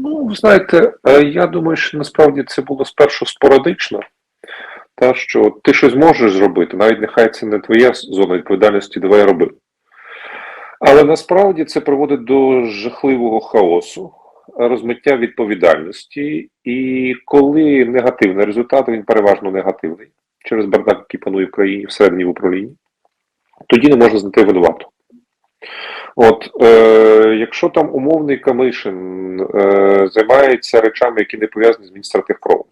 Ну, ви знаєте, е, я думаю, що насправді це було спершу спорадично. Та що ти щось можеш зробити, навіть нехай це не твоя зона відповідальності, давай роби. Але насправді це приводить до жахливого хаосу, розмиття відповідальності, і коли негативний результат, він переважно негативний через бардак, який панує в країні всередині в управлінні, тоді не можна знайти винувату. От, е, якщо там умовний Камишин е, займається речами, які не пов'язані з адміністративкровом,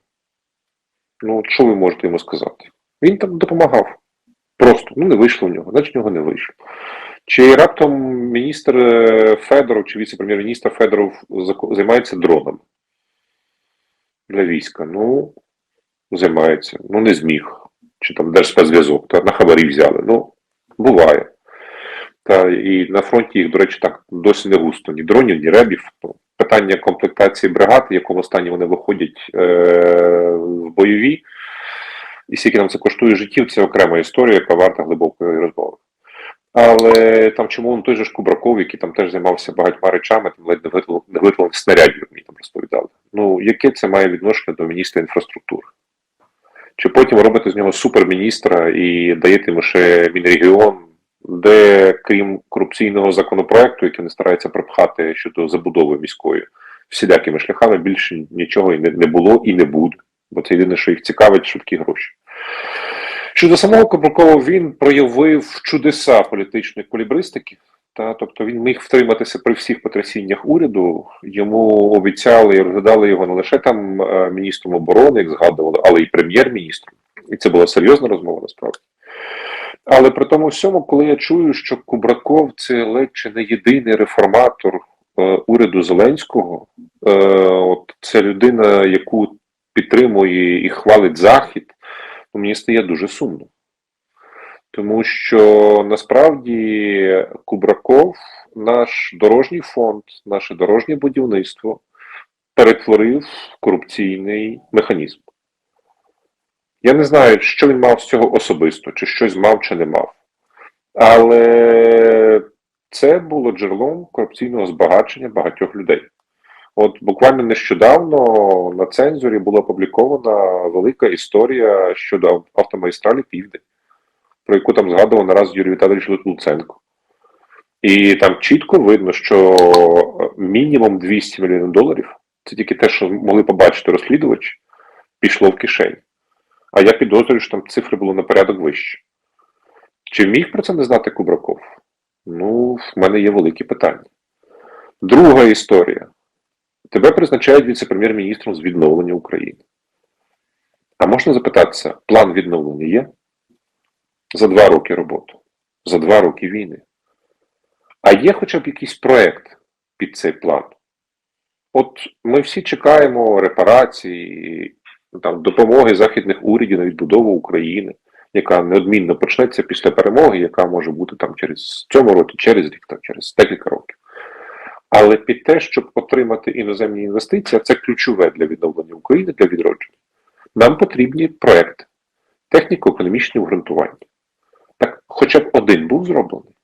ну що ви можете йому сказати? Він там допомагав. Просто ну не вийшло в нього, значить в нього не вийшло. Чи раптом міністр е, Федоров чи віце-прем'єр-міністр Федоров займається дронами для війська? Ну, займається, ну не зміг. Чи там Держспецзв'язок, та на хабарі взяли. Ну, буває. Та і на фронті їх, до речі, так досі не густо. Ні дронів, ні ребів. Питання комплектації бригад, в якому стані вони виходять е, в бойові, і скільки нам це коштує життів, це окрема історія, яка варта глибокої розмови. Але там чому он той же ж Кубраков, який там теж займався багатьма речами, там ледь не виготовлених снарядів, мені там розповідали. Ну, яке це має відношення до міністра інфраструктури? Чи потім робите з нього суперміністра і даєте йому ще Мінрегіон, де, крім корупційного законопроекту, який вони стараються пропхати щодо забудови міської, всілякими шляхами більше нічого і не, не було і не буде. Бо це єдине, що їх цікавить, швидкі гроші. Щодо самого Кабракова, він проявив чудеса політичної еквілібристики. Та, тобто він міг втриматися при всіх потрясіннях уряду. Йому обіцяли і розглядали його не лише там е, міністром оборони, як згадували, але й прем'єр-міністром. І це була серйозна розмова насправді. Але при тому всьому, коли я чую, що Кубраков це ледь чи не єдиний реформатор е, уряду Зеленського, е, от це людина, яку підтримує і хвалить Захід, ну, мені стає дуже сумно. Тому що насправді Кубраков, наш дорожній фонд, наше дорожнє будівництво перетворив корупційний механізм. Я не знаю, що він мав з цього особисто, чи щось мав, чи не мав. Але це було джерелом корупційного збагачення багатьох людей. От буквально нещодавно на цензурі була опублікована велика історія щодо автомагістралі Південь, про яку там згадував нараз Юрій Віталійович Луценко. І там чітко видно, що мінімум 200 мільйонів доларів це тільки те, що могли побачити розслідувачі, пішло в кишень. А я підозрюю, що там цифри були на порядок вище. Чи міг про це не знати Кубраков? Ну, в мене є великі питання. Друга історія. Тебе призначають віце-прем'єр-міністром з відновлення України. А можна запитатися, план відновлення є? За два роки роботи, за два роки війни. А є хоча б якийсь проект під цей план? От ми всі чекаємо репарації, там, допомоги західних урядів на відбудову України, яка неодмінно почнеться після перемоги, яка може бути там через цьому році, через рік, там, через декілька років. Але під те, щоб отримати іноземні інвестиції, це ключове для відновлення України, для відродження, нам потрібні проекти, техніко-економічні обґрунтування. Так, хоча б один був зроблений?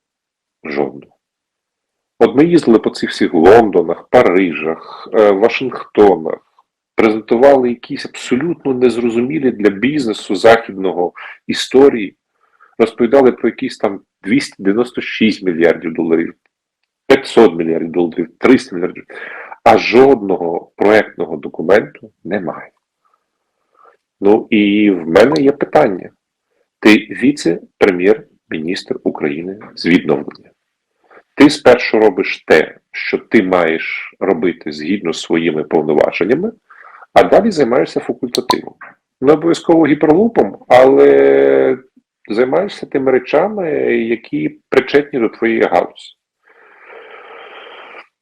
Жодного. От ми їздили по цих всіх Лондонах, Парижах, е, Вашингтонах, презентували якісь абсолютно незрозумілі для бізнесу західного історії, розповідали про якісь там 296 мільярдів доларів, 500 мільярдів доларів, 300 мільярдів. А жодного проектного документу немає. Ну і в мене є питання. Ти віце-прем'єр-міністр України з відновлення. Ти спершу робиш те, що ти маєш робити згідно з своїми повноваженнями, а далі займаєшся факультативом. Не обов'язково гіперлупом, але займаєшся тими речами, які причетні до твоєї галузі.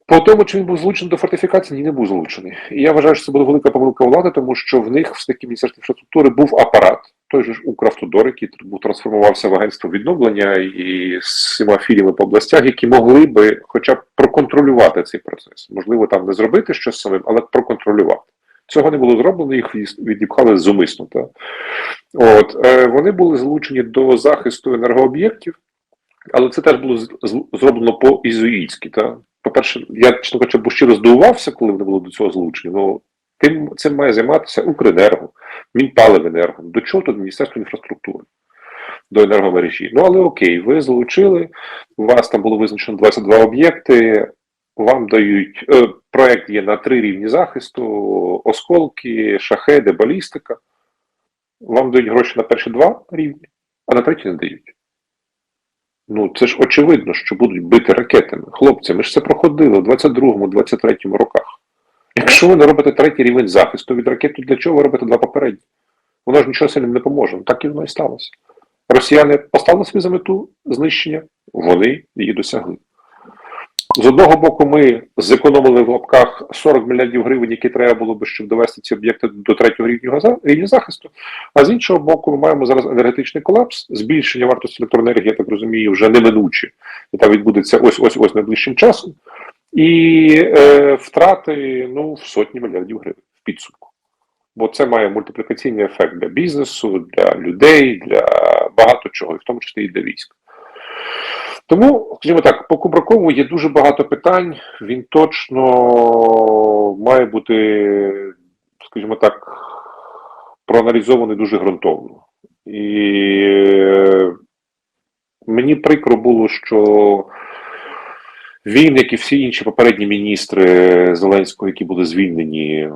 По тому, чи він був залучений до фортифікації, ні, не був залучений. І я вважаю, що це була велика помилка влади, тому що в них в такі міністерстві інфраструктури був апарат, той же ж Укравтодор, який трансформувався в агентство відновлення і з всіма філіями по областях, які могли би хоча б проконтролювати цей процес. Можливо, там не зробити щось самим, але проконтролювати. Цього не було зроблено, їх відіпхали зумисно. Та? От, е, вони були залучені до захисту енергооб'єктів, але це теж було зроблено по-ізуїцьки. По-перше, я чесно кажучи, бо щиро здивувався, коли вони були до цього залучені. Ну тим цим має займатися Укренерго, Мінпаливенерго. До чого тут Міністерство інфраструктури? До енергомережі. Ну але окей, ви залучили. У вас там було визначено 22 об'єкти. Вам дають е, проект є на три рівні захисту: осколки, шахеди, балістика. Вам дають гроші на перші два рівні, а на третій не дають. Ну, це ж очевидно, що будуть бити ракетами. Хлопці, ми ж це проходили в 22-му, 23-му роках. Якщо ви не робите третій рівень захисту від ракет, для чого ви робите два попередні? Воно ж нічого сильним не поможе. Ну, Так і воно і сталося. Росіяни поставили собі за мету знищення, вони її досягли. З одного боку, ми зекономили в лапках 40 мільярдів гривень, які треба було би, щоб довести ці об'єкти до третього рівня, рівня захисту. А з іншого боку, ми маємо зараз енергетичний колапс, збільшення вартості електроенергії, я так розумію, вже неминуче. І там відбудеться ось ось ось найближчим часом. І е, втрати ну, в сотні мільярдів гривень в підсумку. Бо це має мультиплікаційний ефект для бізнесу, для людей, для багато чого, і в тому числі і для військ. Тому, скажімо так, по Кубракову є дуже багато питань. Він точно має бути, скажімо так, проаналізований дуже ґрунтовно. І е, мені прикро було, що він, як і всі інші попередні міністри Зеленського, які були звільнені,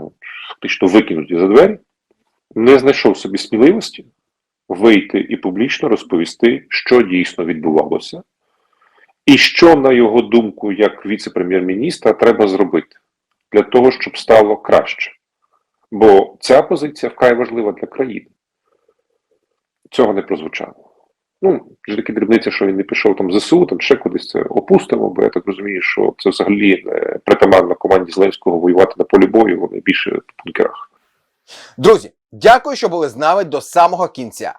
фактично викинуті за двері, не знайшов собі сміливості вийти і публічно розповісти, що дійсно відбувалося, і що, на його думку, як віце-прем'єр-міністра, треба зробити для того, щоб стало краще. Бо ця позиція вкрай важлива для країни. Цього не прозвучало. Ну, вже такі дрібниці, що він не пішов там ЗСУ, там ще кудись це опустимо, бо я так розумію, що це взагалі притаманно команді Зеленського воювати на полі бою, вони більше в бункерах. Друзі, дякую, що були з нами до самого кінця.